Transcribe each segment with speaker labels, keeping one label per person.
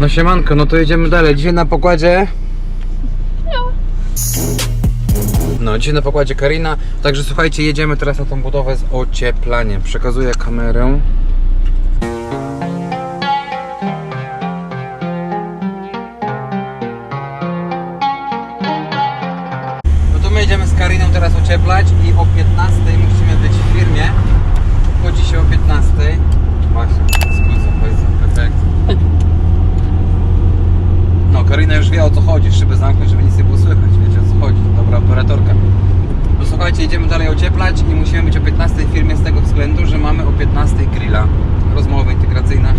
Speaker 1: No siemanko, no to jedziemy dalej. Dzisiaj na pokładzie... No, dzisiaj na pokładzie Karina. Także słuchajcie, jedziemy teraz na tą budowę z ocieplaniem. Przekazuję kamerę. No to my jedziemy z Kariną teraz ocieplać i o 15 musimy być w firmie. Chodzi się o 15. Właśnie, skrócę, perfekt. Karina już wie o co chodzi, szyby zamknąć, żeby nic nie było słychać, wiecie o co chodzi, dobra operatorka. No słuchajcie, idziemy dalej ocieplać i musimy być o 15 w firmie z tego względu, że mamy o 15 grilla. Rozmowa integracyjna.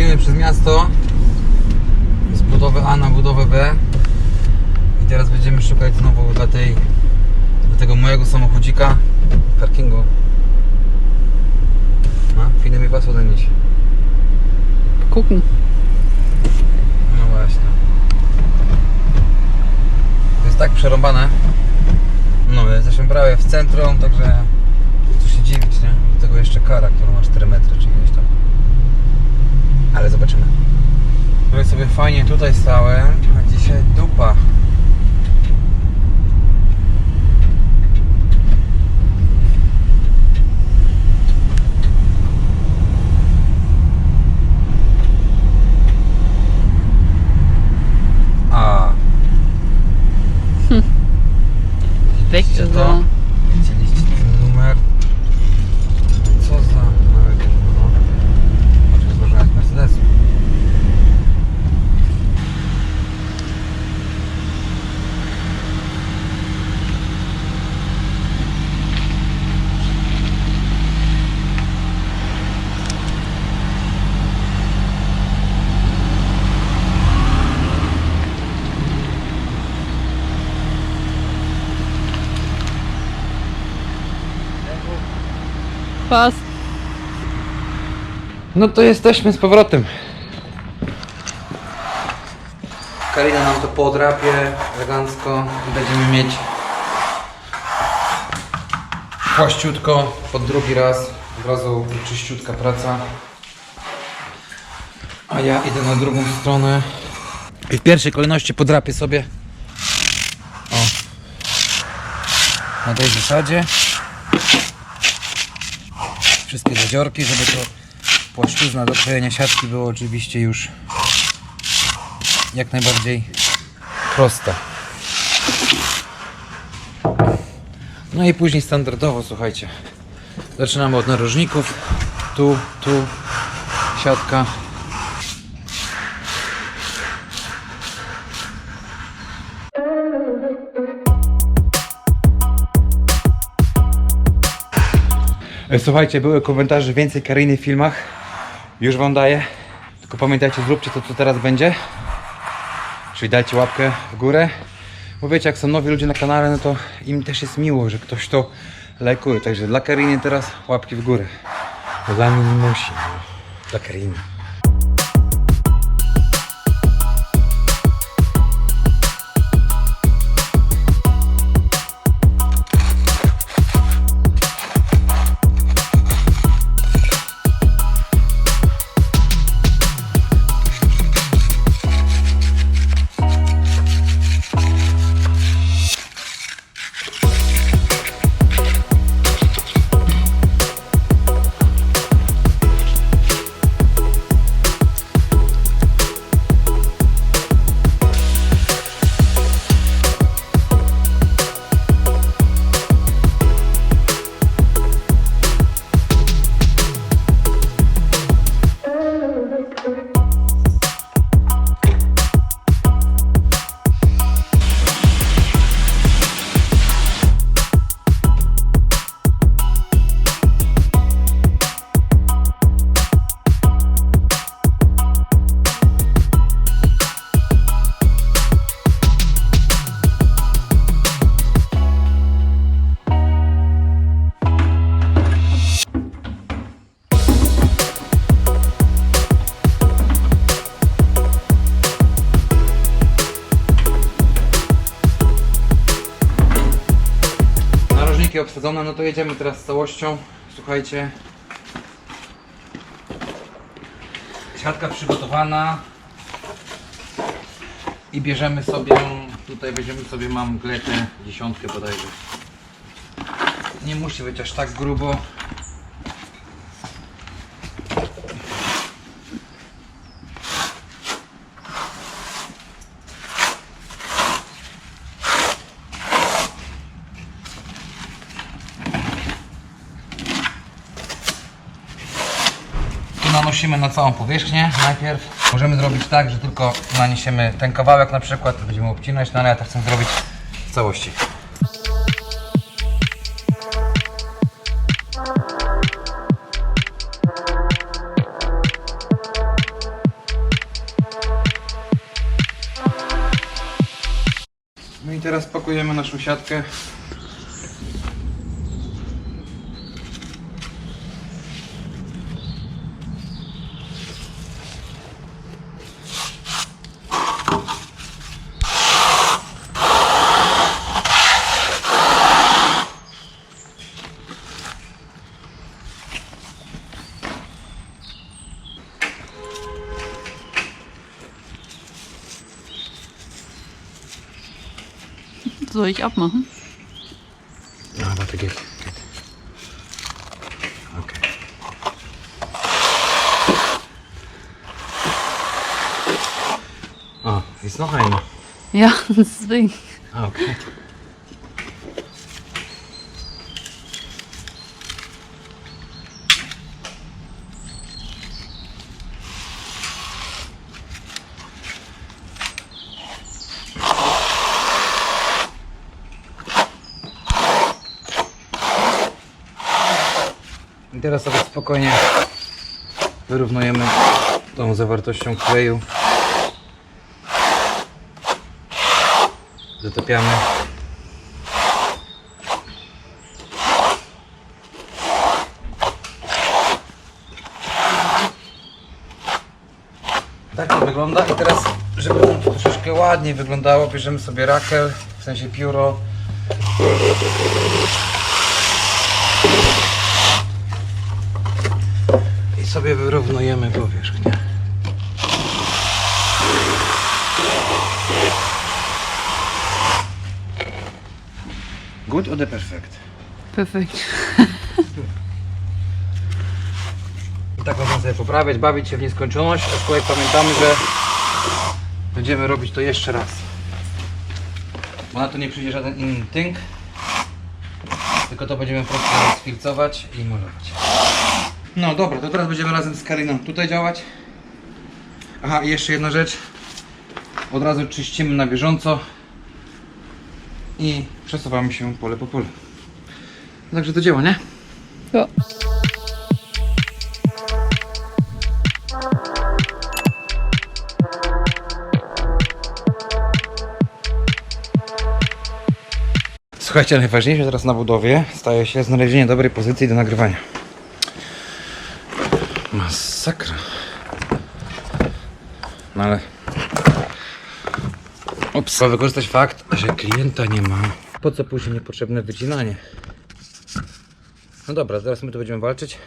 Speaker 1: Godziny przez miasto z budowy A na budowę B i teraz będziemy szukać znowu dla tej dla tego mojego samochodzika parkingu. No, viele mi was nicht?
Speaker 2: Gucken.
Speaker 1: No właśnie. To jest tak przerąbane. No, jesteśmy prawie w centrum, także co się dziwić, nie? Do tego jeszcze kara, którą Ale zobaczymy. Wczoraj sobie fajnie tutaj stałem, a dzisiaj dupa. A.
Speaker 2: Weg
Speaker 1: Widzicie
Speaker 2: ist
Speaker 1: to?
Speaker 2: er.
Speaker 1: Widzieliście ten numer? Co za małego, no. Może złożenia z Mercedesu.
Speaker 2: Was?
Speaker 1: No to jesteśmy z powrotem. Karina nam to podrapie elegancko i będziemy mieć płaściutko pod drugi raz. Od razu czyściutka praca. A ja idę na drugą stronę. I w pierwszej kolejności podrapię sobie o na tej zasadzie wszystkie zadziorki, żeby to płaszczyzna do klejenia siatki była oczywiście już jak najbardziej prosta. No i później standardowo, słuchajcie, zaczynamy od narożników, tu, tu, siatka. Słuchajcie, były komentarze więcej Kariny w filmach. Już wam daję. Tylko pamiętajcie, zróbcie to, co teraz będzie. Czyli dajcie łapkę w górę. Bo wiecie, jak są nowi ludzie na kanale, no to im też jest miło, że ktoś to lajkuje. Także dla Kariny teraz łapki w górę. Dla mnie nie musi. Dla Kariny. Wszystkie obsadzone, no to jedziemy teraz z całością. Słuchajcie. Siatka przygotowana. I bierzemy sobie, tutaj weźmiemy sobie, mam gletę, dziesiątkę bodajże. Nie musi być aż tak grubo. Tu nanosimy na całą powierzchnię najpierw. Możemy zrobić tak, że tylko naniesiemy ten kawałek na przykład, będziemy obcinać, no ale ja to chcę zrobić w całości. No i teraz pakujemy naszą siatkę.
Speaker 2: Soll ich abmachen?
Speaker 1: Ja, warte, geht. geht. Okay. Ah, ist noch einer.
Speaker 2: Ja, deswegen.
Speaker 1: Ah, okay. I teraz sobie spokojnie wyrównujemy tą zawartością kleju. Zatopiamy. Tak to wygląda i teraz, żeby to troszeczkę ładniej wyglądało, bierzemy sobie rakel, w sensie pióro. Sobie wyrównujemy powierzchnię. Good or the perfect?
Speaker 2: Perfekt.
Speaker 1: I tak możemy sobie poprawiać, bawić się w nieskończoność, aczkolwiek pamiętamy, że będziemy robić to jeszcze raz. Bo na to nie przyjdzie żaden inny tynk, tylko to będziemy po prostu sfilcować i malować. No dobra, to teraz będziemy razem z Kariną tutaj działać. Aha, i jeszcze jedna rzecz. Od razu czyścimy na bieżąco i przesuwamy się pole po pole. Także do dzieła, nie?
Speaker 2: Ja.
Speaker 1: Słuchajcie, najważniejsze teraz na budowie staje się znalezienie dobrej pozycji do nagrywania. Masakra. No ale... Ups. Trzeba wykorzystać fakt, że klienta nie ma. Po co później niepotrzebne wycinanie? No dobra, zaraz my tu będziemy walczyć.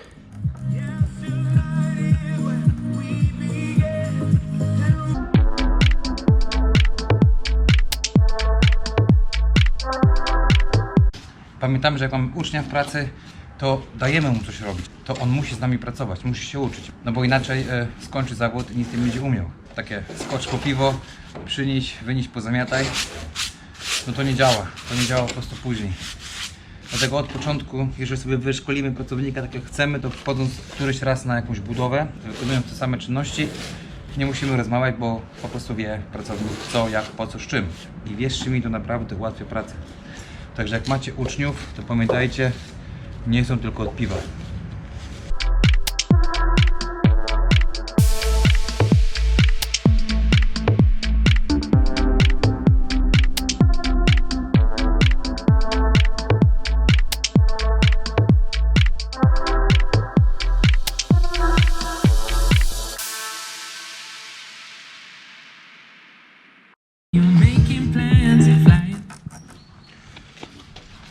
Speaker 1: Pamiętamy, że jak mamy ucznia w pracy, to dajemy mu coś robić. To on musi z nami pracować, musi się uczyć. No bo inaczej e, skończy zawód i nic nie będzie umiał. Takie skocz po piwo, przynieś, wynieś, pozamiataj. No to nie działa. To nie działa po prostu później. Dlatego od początku, jeżeli sobie wyszkolimy pracownika tak jak chcemy, to wchodząc któryś raz na jakąś budowę, wykonując te same czynności, nie musimy rozmawiać, bo po prostu wie pracownik co, jak, po co, z czym. I wierzcie mi, to naprawdę ułatwia pracę. Także jak macie uczniów, to pamiętajcie, nie chcą tylko od piwa.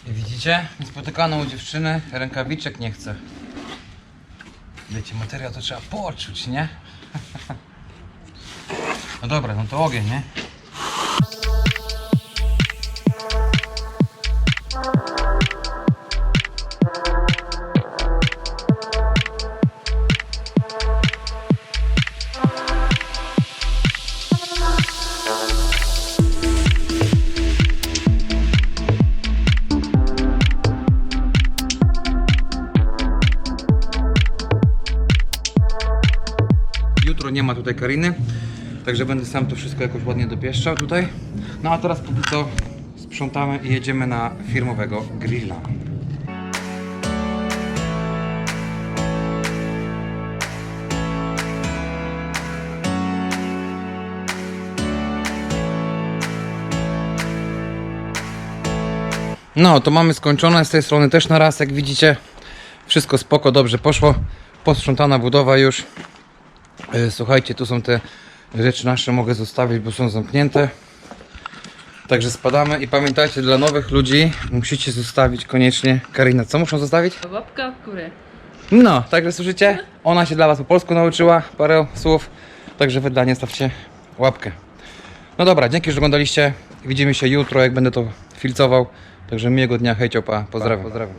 Speaker 1: Widzicie? Niespotykaną u dziewczyny rękawiczek nie chce. Wiecie, materiał to trzeba poczuć, nie? No dobra, no to ogień, nie? Nie ma tutaj Kariny, także będę sam to wszystko jakoś ładnie dopieszczał tutaj. No a teraz póki co sprzątamy i jedziemy na firmowego grilla. No, to mamy skończone z tej strony też na raz, jak widzicie. Wszystko spoko, dobrze poszło. Posprzątana budowa już. E, Słuchajcie, tu są te rzeczy nasze, mogę zostawić, bo są zamknięte. Także spadamy i pamiętajcie, dla nowych ludzi musicie zostawić koniecznie. Karina, co muszą zostawić?
Speaker 2: Łapka w górę.
Speaker 1: No, także słyszycie? Ona się dla Was po polsku nauczyła, parę słów. Także wy dla niej stawcie łapkę. No dobra, dzięki, że oglądaliście. Widzimy się jutro, jak będę to filcował. Także miłego dnia, hej, pa, pozdrawiam. pozdrawiam.